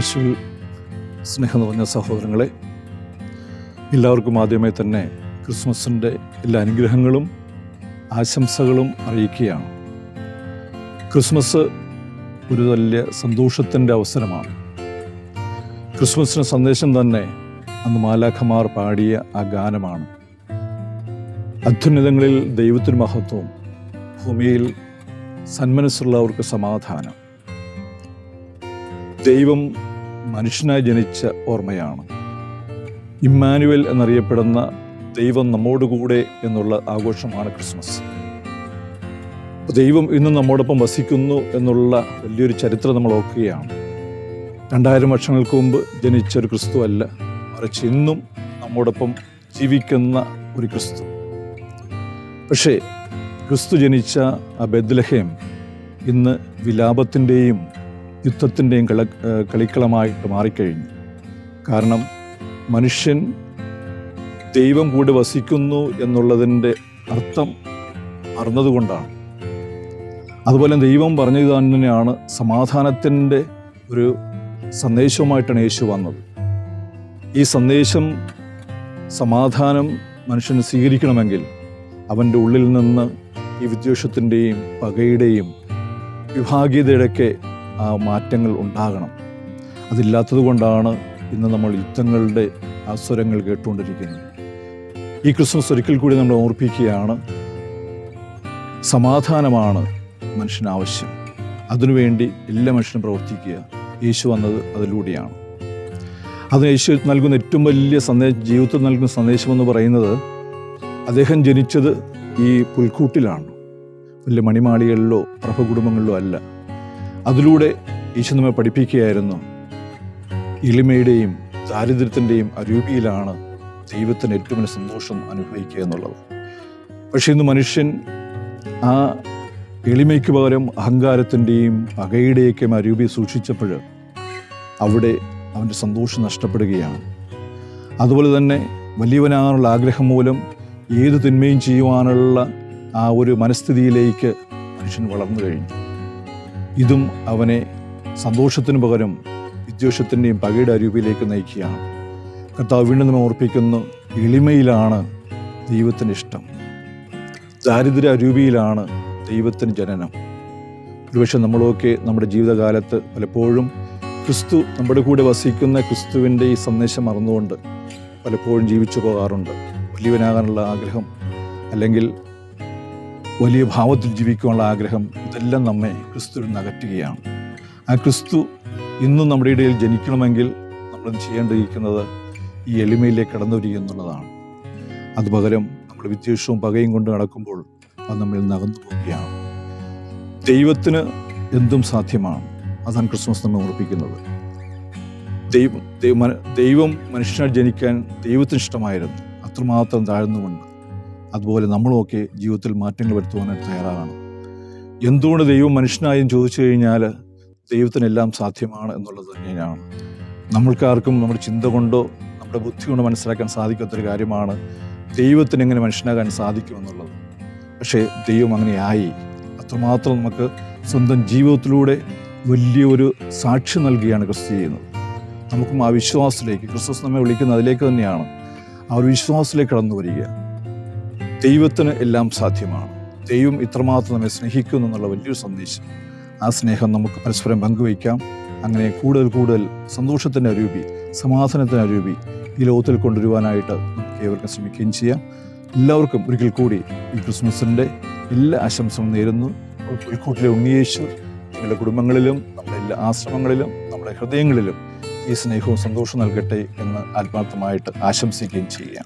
യേശുവിൽ സ്നേഹം നിറഞ്ഞ സഹോദരങ്ങളെ എല്ലാവർക്കും ആദ്യമേ തന്നെ ക്രിസ്മസിന്റെ എല്ലാ അനുഗ്രഹങ്ങളും ആശംസകളും അറിയിക്കുകയാണ്. ക്രിസ്മസ് ഒരു വലിയ സന്തോഷത്തിന്റെ അവസരമാണ്. ക്രിസ്മസിന് സന്ദേശം തന്നെ അന്ന് മാലാഖമാർ പാടിയ ആ ഗാനമാണ്. അത്യുന്നതങ്ങളിൽ ദൈവത്തിന് മഹത്വം ഭൂമിയിൽ സന്മനസ്സുള്ളവർക്ക് സമാധാനം. ദൈവം മനുഷ്യനായി ജനിച്ച ഓർമ്മയാണ്. ഇമ്മാനുവൽ എന്നറിയപ്പെടുന്ന ദൈവം നമ്മോടുകൂടെ എന്നുള്ള ആഘോഷമാണ് ക്രിസ്മസ്. ദൈവം ഇന്നും നമ്മോടൊപ്പം വസിക്കുന്നു എന്നുള്ള വലിയൊരു ചരിത്രം നമ്മൾ ഓർക്കുകയാണ്. രണ്ടായിരം വർഷങ്ങൾക്ക് മുമ്പ് ജനിച്ച ഒരു ക്രിസ്തു അല്ല മറിച്ച് ഇന്നും നമ്മോടൊപ്പം ജീവിക്കുന്ന ഒരു ക്രിസ്തു. പക്ഷേ ക്രിസ്തു ജനിച്ച ആ ബദ്ലഹേം ഇന്ന് വിലാപത്തിന്റെയും യുദ്ധത്തിന്റെയും കള കളിക്കളമായിട്ട് മാറിക്കഴിഞ്ഞു. കാരണം മനുഷ്യൻ ദൈവം കൂടെ വസിക്കുന്നു എന്നുള്ളതിന്റെ അർത്ഥം അറിഞ്ഞതുകൊണ്ടാണ്. അതുപോലെ ദൈവം പറഞ്ഞത് തന്നെയാണ് സമാധാനത്തിന്റെ ഒരു സന്ദേശവുമായിട്ടാണ് യേശു വന്നത്. ഈ സന്ദേശം സമാധാനം മനുഷ്യന് സ്വീകരിക്കണമെങ്കിൽ അവന്റെ ഉള്ളിൽ നിന്ന് ഈ വിദ്വേഷത്തിന്റെയും പകയുടെയും വിഭാഗീയതയുടെയൊക്കെ ആ മാറ്റങ്ങൾ ഉണ്ടാകണം. അതില്ലാത്തത് കൊണ്ടാണ് ഇന്ന് നമ്മൾ യുദ്ധങ്ങളുടെ ആ സ്വരങ്ങൾ കേട്ടുകൊണ്ടിരിക്കുന്നത്. ഈ ക്രിസ്മസ് ഒരിക്കൽ കൂടി നമ്മൾ ഓർപ്പിക്കുകയാണ്. സമാധാനമാണ് മനുഷ്യന് ആവശ്യം. അതിനുവേണ്ടി എല്ലാ മനുഷ്യനും പ്രവർത്തിക്കുക. യേശു വന്നത് അതിലൂടെയാണ്. അത് യേശു നൽകുന്ന ഏറ്റവും വലിയ സന്ദേശം ജീവിതത്തിൽ നൽകുന്ന സന്ദേശമെന്ന് പറയുന്നത് അദ്ദേഹം ജനിച്ചത് ഈ പുൽക്കൂട്ടിലാണ്. വലിയ മണിമാളികളിലോ പ്രഭകുടുംബങ്ങളിലോ അല്ല. അതിലൂടെ ഈശോ നമ്മെ പഠിപ്പിക്കുകയായിരുന്നു. എളിമയുടെയും ദാരിദ്ര്യത്തിന്റെയും അരൂപിയിലാണ് ദൈവത്തിന് ഏറ്റവും വലിയ സന്തോഷം അനുഭവിക്കുക എന്നുള്ളത്. പക്ഷേ ഇന്ന് മനുഷ്യൻ ആ എളിമയ്ക്ക് പകരം അഹങ്കാരത്തിന്റെയും പകയുടെയൊക്കെ അരൂപി സൂക്ഷിച്ചപ്പോൾ അവിടെ അവന്റെ സന്തോഷം നഷ്ടപ്പെടുകയാണ്. അതുപോലെ തന്നെ വലിയവനാകാനുള്ള ആഗ്രഹം മൂലം ഏത് തിന്മയും ചെയ്യുവാനുള്ള ആ ഒരു മനസ്ഥിതിയിലേക്ക് മനുഷ്യൻ വളർന്നു കഴിഞ്ഞു. ഇതും അവനെ സന്തോഷത്തിന് പകരം വിദ്വേഷത്തിന്റെയും പകയുടെ അരൂപിയിലേക്ക് നയിക്കുകയാണ്. കർത്താവ് വീണ്ടും നമ്മൾ ഓർപ്പിക്കുന്നു എളിമയിലാണ് ദൈവത്തിന് ഇഷ്ടം. ദാരിദ്ര്യ അരൂപിയിലാണ് ദൈവത്തിന് ജനനം. ഒരുപക്ഷെ നമ്മളൊക്കെ നമ്മുടെ ജീവിതകാലത്ത് പലപ്പോഴും ക്രിസ്തു നമ്മുടെ കൂടെ വസിക്കുന്ന ക്രിസ്തുവിന്റെ ഈ സന്ദേശം മറന്നുകൊണ്ട് പലപ്പോഴും ജീവിച്ചു പോകാറുണ്ട്. വലിയവനാകാനുള്ള ആഗ്രഹം അല്ലെങ്കിൽ വലിയ ഭാവത്തിൽ ജീവിക്കാനുള്ള ആഗ്രഹം ഇതെല്ലാം നമ്മെ ക്രിസ്തു നകറ്റുകയാണ് ആ ക്രിസ്തു ഇന്നും നമ്മുടെ ഇടയിൽ ജനിക്കണമെങ്കിൽ നമ്മൾ ചെയ്യേണ്ടിയിരിക്കുന്നത് ഈ എളിമയിലേക്ക് കടന്നു വരിക എന്നുള്ളതാണ്. അത് പകരം നമ്മൾ വിദ്വേഷവും പകയും കൊണ്ട് നടക്കുമ്പോൾ അത് നമ്മളിൽ നകന്നു പോവുകയാണ്. ദൈവത്തിന് എന്തും സാധ്യമാണ്. അതാണ് ക്രിസ്മസ് നമ്മെ ഓർപ്പിക്കുന്നത്. ദൈവം ദൈവം മന- ദൈവം മനുഷ്യനായി ജനിക്കാൻ ദൈവത്തിന് ഇഷ്ടമായിരുന്നു. അത്രമാത്രം താഴ്ന്നുകൊണ്ട് അതുപോലെ നമ്മളൊക്കെ ജീവിതത്തിൽ മാറ്റങ്ങൾ വരുത്തുവാനായിട്ട് തയ്യാറാണ് എന്തുകൊണ്ട് ദൈവം മനുഷ്യനായും ചോദിച്ചു കഴിഞ്ഞാൽ ദൈവത്തിനെല്ലാം സാധ്യമാണ് എന്നുള്ളത് തന്നെയാണ്. നമ്മൾക്കാർക്കും നമ്മുടെ ചിന്ത കൊണ്ടോ നമ്മുടെ ബുദ്ധി കൊണ്ടോ മനസ്സിലാക്കാൻ സാധിക്കാത്തൊരു കാര്യമാണ് ദൈവത്തിന് എങ്ങനെ മനുഷ്യനാകാൻ സാധിക്കുമെന്നുള്ളത്. പക്ഷേ ദൈവം അങ്ങനെയായി. അത്രമാത്രം നമുക്ക് സ്വന്തം ജീവിതത്തിലൂടെ വലിയൊരു സാക്ഷി നൽകുകയാണ് ക്രിസ്തു ചെയ്യുന്നത്. നമുക്കും ആ വിശ്വാസത്തിലേക്ക് ക്രിസ്തുസ് നമ്മെ വിളിക്കുന്ന അതിലേക്ക് തന്നെയാണ്. ആ ഒരു വിശ്വാസത്തിലേക്ക് കടന്നു വരിക ദൈവത്തിന് എല്ലാം സാധ്യമാണ്. ദൈവം ഇത്രമാത്രം നമ്മെ സ്നേഹിക്കുന്നു എന്നുള്ള വലിയൊരു സന്ദേശം. ആ സ്നേഹം നമുക്ക് പരസ്പരം പങ്കുവയ്ക്കാം. അങ്ങനെ കൂടുതൽ കൂടുതൽ സന്തോഷത്തിന്റെ അരൂപി സമാധാനത്തിന്റെ അരൂപി ഈ ലോകത്തിൽ കൊണ്ടുവരുവാനായിട്ട് നമുക്ക് ഏവർക്കും ശ്രമിക്കുകയും ചെയ്യാം. എല്ലാവർക്കും ഒരിക്കൽ കൂടി ഈ ക്രിസ്മസിന്റെ എല്ലാ ആശംസകളും നേരുന്നു. പുൽക്കൂട്ടിലെ ഉണ്ണിയേശു നിങ്ങളുടെ കുടുംബങ്ങളിലും നമ്മുടെ എല്ലാ ആശ്രമങ്ങളിലും നമ്മുടെ ഹൃദയങ്ങളിലും ഈ സ്നേഹവും സന്തോഷവും നൽകട്ടെ എന്ന് ആത്മാർത്ഥമായിട്ട് ആശംസിക്കുകയും ചെയ്യാം.